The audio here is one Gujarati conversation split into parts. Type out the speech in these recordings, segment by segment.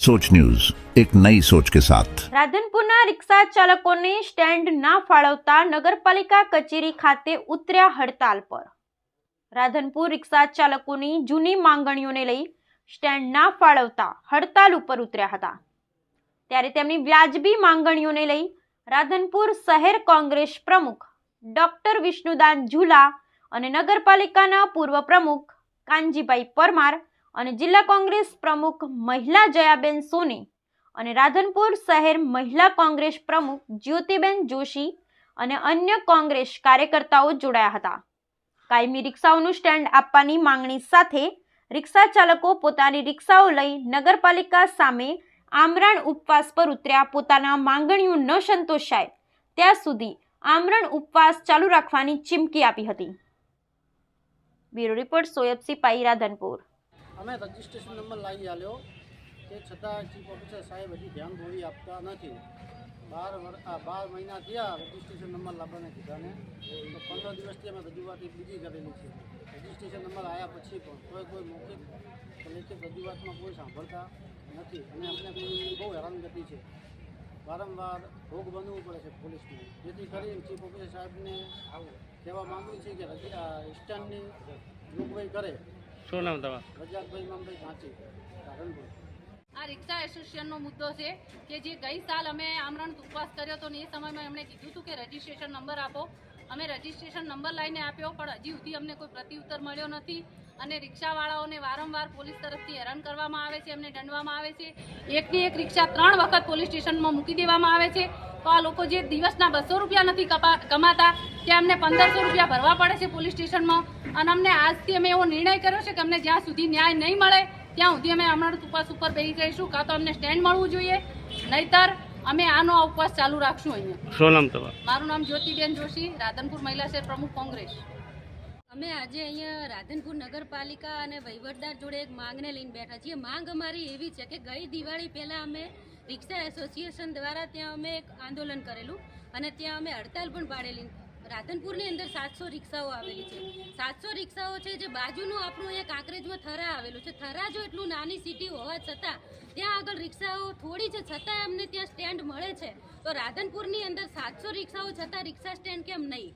सोच न्यूज एक नई सोच के साथ રાધનપુરના રિક્ષા ચાલકોને સ્ટેન્ડ ના ફાળવતા નગરપાલિકા કચેરી ખાતે ઉતર્યા હડતાલ પર રાધનપુર રિક્ષા ચાલકોની જૂની માંગણીઓને લઈ સ્ટેન્ડ ના ફાળવતા હડતાલ ઉપર ઉતર્યા હતા ત્યારે તેમની વ્યાજબી માંગણીઓને લઈ રાધનપુર શહેર કોંગ્રેસ પ્રમુખ ડોક્ટર વિષ્ણુદાન ઝુલા અને નગરપાલિકાના પૂર્વ પ્રમુખ કાનજીભાઈ પરમાર અને જિલ્લા કોંગ્રેસ પ્રમુખ મહિલા જયાબેન સોની અને રાધનપુર શહેર મહિલા કોંગ્રેસ પ્રમુખ જ્યોતિબેન જોશી અને અન્ય કોંગ્રેસ કાર્યકર્તાઓ જોડાયા હતા. કાયમી રિક્ષાઓનું સ્ટેન્ડ આપવાની માંગણી સાથે રિક્ષા ચાલકો પોતાની રિક્ષાઓ લઈ નગરપાલિકા સામે આમરણ ઉપવાસ પર ઉતર્યા. પોતાના માંગણીઓ ન સંતોષાય ત્યાં સુધી આમરણ ઉપવાસ ચાલુ રાખવાની ચીમકી આપી હતી. Bureau report Soyab Sipai Radhanpur. અમે રજિસ્ટ્રેશન નંબર લાવી આલ્યો તે છતાં ચીફ ઓફિસર સાહેબ હજી ધ્યાન થોડી આપતા નથી. બાર બાર મહિના થયા રજિસ્ટ્રેશન નંબર લાવવાને કીધાને તો પંદર દિવસથી અમે રજૂઆત બીજી કરેલી છે. રજિસ્ટ્રેશન નંબર આવ્યા પછી પણ કોઈ કોઈ મૌખિક કે લેખિત રજૂઆતમાં કોઈ સાંભળતા નથી અને અમને બહુ હેરાનગતિ છે. વારંવાર ભોગ બનવું પડે છે પોલીસને. જેથી કરી ચીફ ઓફિસર સાહેબને કહેવા માગું છે કે રજી સ્ટેન્ડની જોગવાઈ કરે. શું નામ તમારું? આ રિક્ષા એસોસિએશનનો મુદ્દો છે કે જે ગઈ સાલ અમે આમરણ ઉપવાસ કર્યો હતો ને એ સમયમાં એમણે કીધું હતું કે રજીસ્ટ્રેશન નંબર આપો. અમે રજીસ્ટ્રેશન નંબર લઈને આપ્યો પણ હજી સુધી અમને કોઈ પ્રત્યુત્તર મળ્યો નથી. અને રિક્ષાવાળાઓને વારંવાર પોલીસ તરફથી હેરાન કરવામાં આવે છે એમને દંડવામાં આવે છે. એકની એક રિક્ષા ત્રણ વખત પોલીસ સ્ટેશનમાં મૂકી દેવામાં આવે છે. તો આ લોકો જે દિવસના બસો રૂપિયા નથી કપા કમાતા ત્યાં અમને પંદરસો રૂપિયા ભરવા પડે છે પોલીસ સ્ટેશનમાં અને અમને આજથી અમે એવો નિર્ણય કર્યો છે કે અમને જ્યાં સુધી ન્યાય નહીં મળે ત્યાં સુધી અમે હમણાં ઉપવાસ ઉપર બેસી જઈશું કાં તો અમને સ્ટેન્ડ મળવું જોઈએ નહીતર અમે આનો આ ઉપવાસ ચાલુ રાખશું અહીંયા. શું નામ તમારું? મારું નામ જ્યોતિબેન જોશી રાધનપુર મહિલા શહેર પ્રમુખ કોંગ્રેસ. અમે આજે અહીંયા રાધનપુર નગરપાલિકા અને વહીવટદાર જોડે એક માંગને લઈને બેઠા છીએ. માંગ અમારી એવી છે કે ગઈ દિવાળી પહેલાં અમે રિક્ષા એસોસિએશન દ્વારા ત્યાં અમે એક આંદોલન કરેલું અને ત્યાં અમે હડતાલ પણ પાડેલી. રાધનપુરની અંદર સાતસો રિક્ષાઓ આવેલી છે. સાતસો રિક્ષાઓ છે જે બાજુનું આપણું અહીંયા કાંકરેજમાં થરા આવેલું છે. થરા જો એટલું નાની સિટી હોવા છતાં, ત્યાં આગળ રિક્ષાઓ થોડી છે, છતાં અમને ત્યાં સ્ટેન્ડ મળે છે. તો રાધનપુરની અંદર સાતસો રિક્ષાઓ છતાં રિક્ષા સ્ટેન્ડ કેમ નહીં?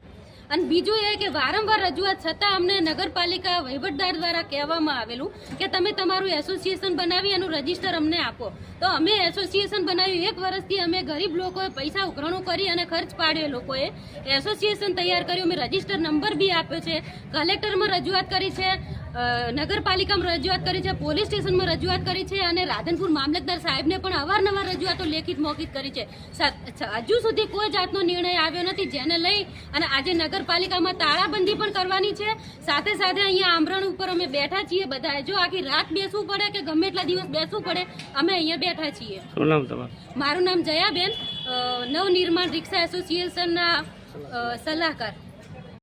અને બીજું એ કે વારંવાર રજૂઆત છતાં અમને નગરપાલિકા વહીવટદાર દ્વારા કહેવામાં આવેલું કે તમે તમારું એસોસિએશન બનાવી એનું રજિસ્ટર અમને આપો. તો અમે એસોસિએશન બનાવ્યું. એક વર્ષથી અમે ગરીબ લોકોએ પૈસા ઉઘરાણું કરી અને ખર્ચ પાડ્યો લોકોએ. એસોસિએશન તૈયાર કર્યું. અમે રજિસ્ટર નંબર બી આપ્યો છે. કલેક્ટરમાં રજૂઆત કરી છે. નગરપાલિકામાં રજૂઆત કરી છે પોલીસ સ્ટેશનમાં રજૂઆત કરી છે અને રાધનપુર મામલતદાર સાહેબને પણ અવારનવાર રજૂઆતો લેખિત મૌખિત કરી છે. હજુ સુધી કોઈ જાતનો નિર્ણય આવ્યો નથી જેને લઈ અને આજે નગરપાલિકામાં તાળાબંધી પણ કરવાની છે. સાથે સાથે અહીંયા આમરણ ઉપર અમે બેઠા છીએ બધા જો આખી રાત બેસવું પડે કે ગમે એટલા દિવસ બેસવું પડે અમે અહીંયા બેઠા છીએ. શું નામ તમારું? મારું નામ જયાબેન. નવનિર્માણ રિક્ષા એસોસિએશનના સલાહકાર.